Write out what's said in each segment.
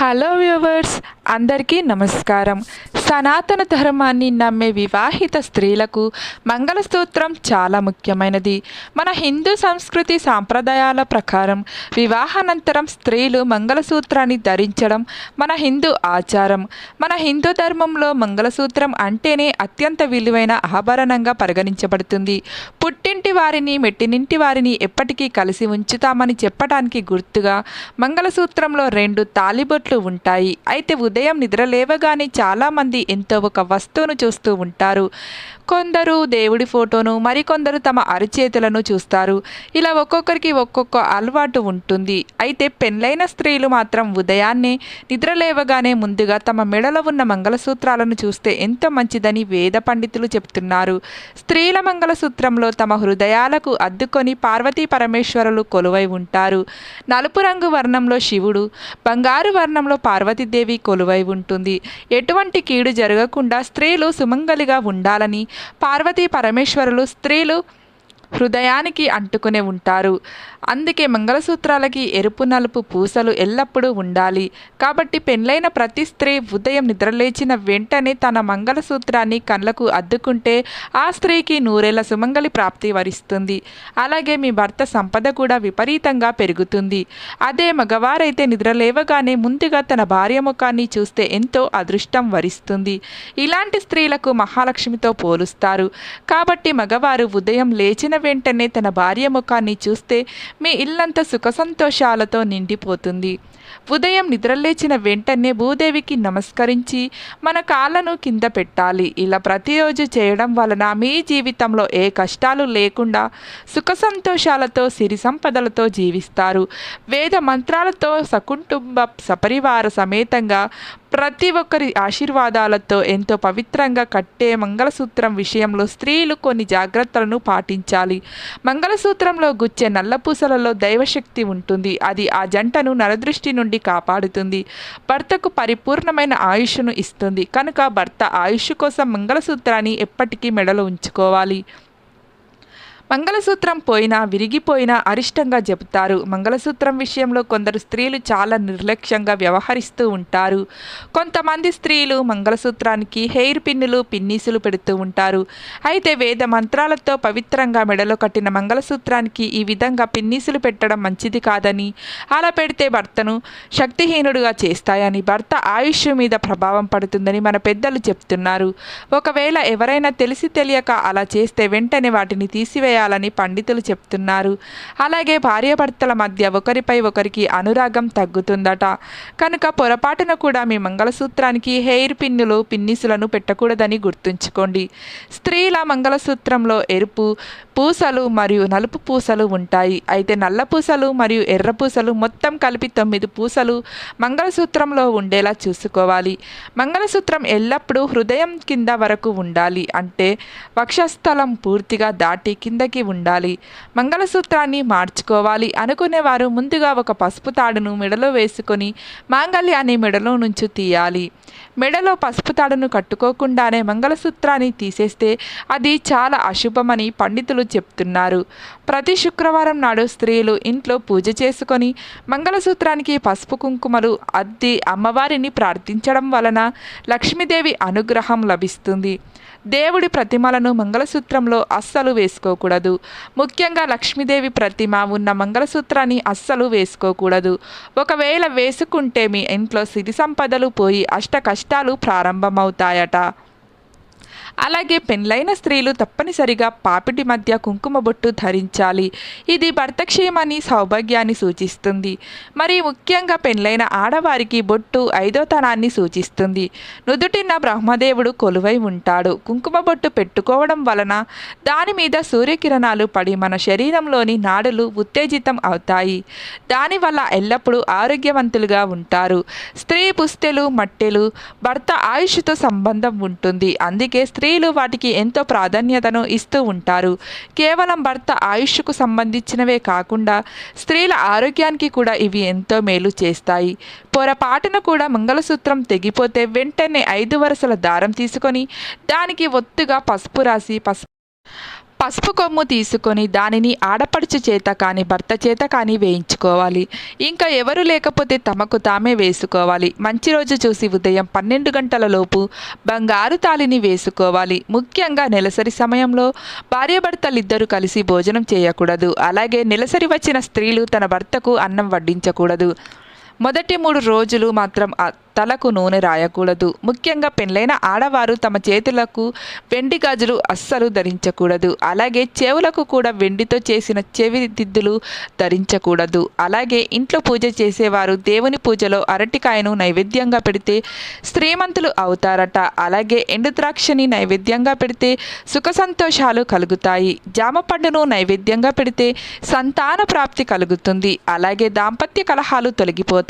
Hello viewers అందరికీ నమస్కారం. సనాతన ధర్మాన్ని నమ్మే వివాహిత స్త్రీలకు మంగళసూత్రం చాలా ముఖ్యమైనది. మన హిందూ సంస్కృతి సాంప్రదాయాల ప్రకారం వివాహానంతరం స్త్రీలు మంగళసూత్రాన్ని ధరించడం మన హిందూ ఆచారం. మన హిందూ ధర్మంలో మంగళసూత్రం అంటేనే అత్యంత విలువైన ఆభరణంగా పరిగణించబడుతుంది. పుట్టింటి వారిని మెట్టినింటి వారిని ఎప్పటికీ కలిసి ఉంచుతామని చెప్పడానికి గుర్తుగా మంగళసూత్రంలో రెండు తాలిబొట్లు ఉంటాయి. అయితే ఉదయం నిద్ర లేవగానే చాలామంది ఎంతో ఒక వస్తువును చూస్తూ ఉంటారు. కొందరు దేవుడి ఫోటోను మరికొందరు తమ అరిచేతులను చూస్తారు. ఇలా ఒక్కొక్కరికి ఒక్కొక్క అలవాటు ఉంటుంది. అయితే పెళ్ళైన స్త్రీలు మాత్రం ఉదయాన్నే నిద్ర లేవగానే ముందుగా తమ మెడలో ఉన్న మంగళసూత్రాలను చూస్తే ఎంతో మంచిదని వేద పండితులు చెప్తున్నారు. స్త్రీల మంగళసూత్రంలో తమ హృదయాలకు అద్దుకొని పార్వతీ పరమేశ్వరులు కొలువై ఉంటారు. నలుపు రంగు వర్ణంలో శివుడు బంగారు వర్ణంలో పార్వతీదేవి కొలువై ఉంటుంది. ఎటువంటి కీడు జరగకుండా స్త్రీలు సుమంగలిగా ఉండాలని పార్వతీ పరమేశ్వరులు స్త్రీలు హృదయానికి అంటుకునే ఉంటారు. అందుకే మంగళసూత్రాలకి ఎరుపు నలుపు పూసలు ఎల్లప్పుడూ ఉండాలి. కాబట్టి పెళ్ళైన ప్రతి స్త్రీ ఉదయం నిద్రలేచిన వెంటనే తన మంగళసూత్రాన్ని కళ్ళకు అద్దుకుంటే ఆ స్త్రీకి నూరేళ్ళ సుమంగళి ప్రాప్తి వరిస్తుంది. అలాగే మీ భర్త సంపద కూడా విపరీతంగా పెరుగుతుంది. అదే మగవారైతే నిద్రలేవగానే ముందుగా తన భార్య ముఖాన్ని చూస్తే ఎంతో అదృష్టం వరిస్తుంది. ఇలాంటి స్త్రీలకు మహాలక్ష్మితో పోలుస్తారు. కాబట్టి మగవారు ఉదయం లేచిన వెంటనే తన భార్య ముఖాన్ని చూస్తే మీ ఇల్లంతా సుఖ సంతోషాలతో నిండిపోతుంది. ఉదయం నిద్రలేచిన వెంటనే భూదేవికి నమస్కరించి మన కాళ్ళను కింద పెట్టాలి. ఇలా ప్రతిరోజు చేయడం వలన మీ జీవితంలో ఏ కష్టాలు లేకుండా సుఖ సంతోషాలతో సిరి సంపదలతో జీవిస్తారు. వేద మంత్రాలతో సకుటుంబ సపరివార సమేతంగా ప్రతి ఒక్కరి ఆశీర్వాదాలతో ఎంతో పవిత్రంగా కట్టే మంగళసూత్రం విషయంలో స్త్రీలు కొన్ని జాగ్రత్తలను పాటించాలి. మంగళసూత్రంలో గుచ్చే నల్లపూసలలో దైవశక్తి ఉంటుంది. అది ఆ జంటను నరదృష్టి నుండి కాపాడుతుంది. భర్తకు పరిపూర్ణమైన ఆయుష్ను ఇస్తుంది. కనుక భర్త ఆయుష్ కోసం మంగళసూత్రాన్ని ఎప్పటికీ మెడలో ఉంచుకోవాలి. మంగళసూత్రం పోయినా విరిగిపోయినా అరిష్టంగా చెబుతారు మంగళసూత్రం విషయంలో కొందరు స్త్రీలు చాలా నిర్లక్ష్యంగా వ్యవహరిస్తూ ఉంటారు. కొంతమంది స్త్రీలు మంగళసూత్రానికి హెయిర్ పిన్నులు పిన్నీసులు పెడుతూ ఉంటారు. అయితే వేద మంత్రాలతో పవిత్రంగా మెడలో కట్టిన మంగళసూత్రానికి ఈ విధంగా పిన్నీసులు పెట్టడం మంచిది కాదని అలా పెడితే భర్తను శక్తిహీనుడుగా చేస్తాయని భర్త ఆయుష్ మీద ప్రభావం పడుతుందని మన పెద్దలు చెప్తున్నారు. ఒకవేళ ఎవరైనా తెలిసి తెలియక అలా చేస్తే వెంటనే వాటిని తీసివేయాలి చేయాలని పండితులు చెప్తున్నారు. అలాగే భార్యాభర్తల మధ్య ఒకరిపై ఒకరికి అనురాగం తగ్గుతుందట. కనుక పొరపాటున కూడా మీ మంగళసూత్రానికి హెయిర్ పిన్నులు పిన్నిసులను పెట్టకూడదని గుర్తుంచుకోండి. స్త్రీల మంగళసూత్రంలో ఎరుపు పూసలు మరియు నలుపు పూసలు ఉంటాయి. అయితే నల్ల పూసలు మరియు ఎర్ర పూసలు మొత్తం కలిపి తొమ్మిది పూసలు మంగళసూత్రంలో ఉండేలా చూసుకోవాలి. మంగళసూత్రం ఎల్లప్పుడూ హృదయం కింద వరకు ఉండాలి. అంటే వక్షస్థలం పూర్తిగా దాటి మనకి ఉండాలి. మంగళసూత్రాన్ని మార్చుకోవాలి. అనుకునేవారు ముందుగా ఒక పసుపు తాడును మెడలో వేసుకొని మాంగళ్యాన్ని మెడలో నుంచి తీయాలి. మెడలో పసుపు తాడును కట్టుకోకుండానే మంగళసూత్రాన్ని తీసేస్తే అది చాలా అశుభమని పండితులు చెప్తున్నారు. ప్రతి శుక్రవారం నాడు స్త్రీలు ఇంట్లో పూజ చేసుకొని మంగళసూత్రానికి పసుపు కుంకుమలు అద్ది అమ్మవారిని ప్రార్థించడం వలన లక్ష్మీదేవి అనుగ్రహం లభిస్తుంది. దేవుడి ప్రతిమలను మంగళసూత్రంలో అస్సలు వేసుకోకూడదు. ముఖ్యంగా లక్ష్మీదేవి ప్రతిమ ఉన్న మంగళసూత్రాన్ని అస్సలు వేసుకోకూడదు. ఒకవేళ వేసుకుంటే మీ ఇంట్లో సిరి సంపదలు పోయి అష్ట కష్టాలు ప్రారంభమవుతాయట. అలాగే పెండ్లైన స్త్రీలు తప్పనిసరిగా పాపిటి మధ్య కుంకుమ బొట్టు ధరించాలి. ఇది భర్తక్షేమాన్ని సౌభాగ్యాన్ని సూచిస్తుంది. మరి ముఖ్యంగా పెండ్లైన ఆడవారికి బొట్టు ఐదోతనాన్ని సూచిస్తుంది. నుదుటిన బ్రహ్మదేవుడు కొలువై ఉంటాడు. కుంకుమ బొట్టు పెట్టుకోవడం వలన దాని మీద సూర్యకిరణాలు పడి మన శరీరంలోని నాడులు ఉత్తేజితం అవుతాయి. దానివల్ల ఎల్లప్పుడూ ఆరోగ్యవంతులుగా ఉంటారు. స్త్రీ పుస్తెలు మట్టెలు భర్త ఆయుష్తో సంబంధం ఉంటుంది. అందుకే స్త్రీ స్త్రీలు వాటికి ఎంతో ప్రాధాన్యతను ఇస్తూ ఉంటారు. కేవలం భర్త ఆయుష్కు సంబంధించినవే కాకుండా స్త్రీల ఆరోగ్యానికి కూడా ఇవి ఎంతో మేలు చేస్తాయి. పొరపాటున కూడా మంగళసూత్రం తెగిపోతే వెంటనే ఐదు వరుసల దారం తీసుకొని దానికి ఒత్తుగా పసుపు రాసి పసుపు పసుపు కొమ్ము తీసుకొని దానిని ఆడపడుచు చేత కానీ భర్త చేత కానీ వేయించుకోవాలి. ఇంకా ఎవరు లేకపోతే తమకు తామే వేసుకోవాలి. మంచి రోజు చూసి ఉదయం పన్నెండు గంటల లోపు బంగారు తాళిని వేసుకోవాలి. ముఖ్యంగా నెలసరి సమయంలో భార్యాభర్తలిద్దరూ కలిసి భోజనం చేయకూడదు. అలాగే నెలసరి వచ్చిన స్త్రీలు తన భర్తకు అన్నం వడ్డించకూడదు. మొదటి మూడు రోజులు మాత్రం తలకు నూనె రాయకూడదు. ముఖ్యంగా పెళ్ళైన ఆడవారు తమ చేతులకు వెండి గాజులు అస్సలు ధరించకూడదు. అలాగే చెవులకు కూడా వెండితో చేసిన చెవి దిద్దులు ధరించకూడదు. అలాగే ఇంట్లో పూజ చేసేవారు దేవుని పూజలో అరటికాయను నైవేద్యంగా పెడితే శ్రీమంతులు అవుతారట. అలాగే ఎండు ద్రాక్షని నైవేద్యంగా పెడితే సుఖ సంతోషాలు కలుగుతాయి. జామ పండును నైవేద్యంగా పెడితే సంతాన ప్రాప్తి కలుగుతుంది. అలాగే దాంపత్య కలహాలు తొలగిపోతాయి.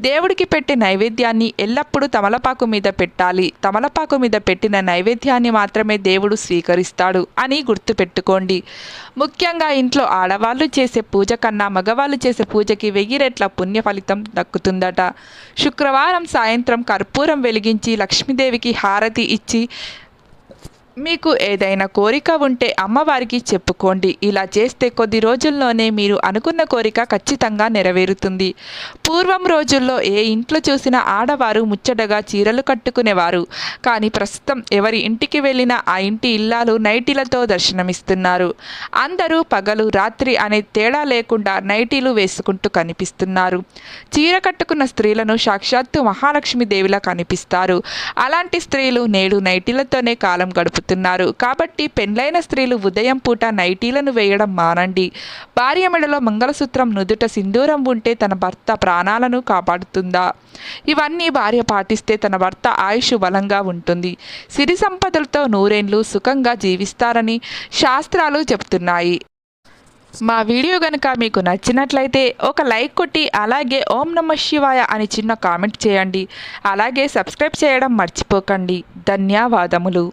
దేవుడికి పెట్టే నైవేద్యాన్ని ఎల్లప్పుడూ తమలపాకు మీద పెట్టాలి. తమలపాకు మీద పెట్టిన నైవేద్యాన్ని మాత్రమే దేవుడు స్వీకరిస్తాడు అని గుర్తుపెట్టుకోండి. ముఖ్యంగా ఇంట్లో ఆడవాళ్ళు చేసే పూజ కన్నా మగవాళ్ళు చేసే పూజకి వెయ్యి రెట్ల పుణ్య ఫలితం దక్కుతుందట. శుక్రవారం సాయంత్రం కర్పూరం వెలిగించి లక్ష్మీదేవికి హారతి ఇచ్చి మీకు ఏదైనా కోరిక ఉంటే అమ్మవారికి చెప్పుకోండి. ఇలా చేస్తే కొద్ది రోజుల్లోనే మీరు అనుకున్న కోరిక ఖచ్చితంగా నెరవేరుతుంది. పూర్వం రోజుల్లో ఏ ఇంట్లో చూసినా ఆడవారు ముచ్చటగా చీరలు కట్టుకునేవారు. కానీ ప్రస్తుతం ఎవరి ఇంటికి వెళ్ళినా ఆ ఇంటి ఇల్లాలు నైటీలతో దర్శనమిస్తున్నారు. అందరూ పగలు రాత్రి అనే తేడా లేకుండా నైటీలు వేసుకుంటూ కనిపిస్తున్నారు. చీర కట్టుకున్న స్త్రీలను సాక్షాత్తు మహాలక్ష్మి దేవిలా కనిపిస్తారు. అలాంటి స్త్రీలు నేడు నైటీలతోనే కాలం చెబుతున్నారు. కాబట్టి పెండ్లైన స్త్రీలు ఉదయం పూట నైటీలను వేయడం మానండి. భార్య మెడలో మంగళసూత్రం నుదుట సింధూరం ఉంటే తన భర్త ప్రాణాలను కాపాడుతుందా? ఇవన్నీ భార్య పాటిస్తే తన భర్త ఆయుష్ బలంగా ఉంటుంది. సిరి సంపదలతో నూరేండ్లు సుఖంగా జీవిస్తారని శాస్త్రాలు చెబుతున్నాయి. మా వీడియో కనుక మీకు నచ్చినట్లయితే ఒక లైక్ కొట్టి అలాగే ఓం నమ శివాయ అని చిన్న కామెంట్ చేయండి. అలాగే సబ్స్క్రైబ్ చేయడం మర్చిపోకండి. ధన్యవాదములు.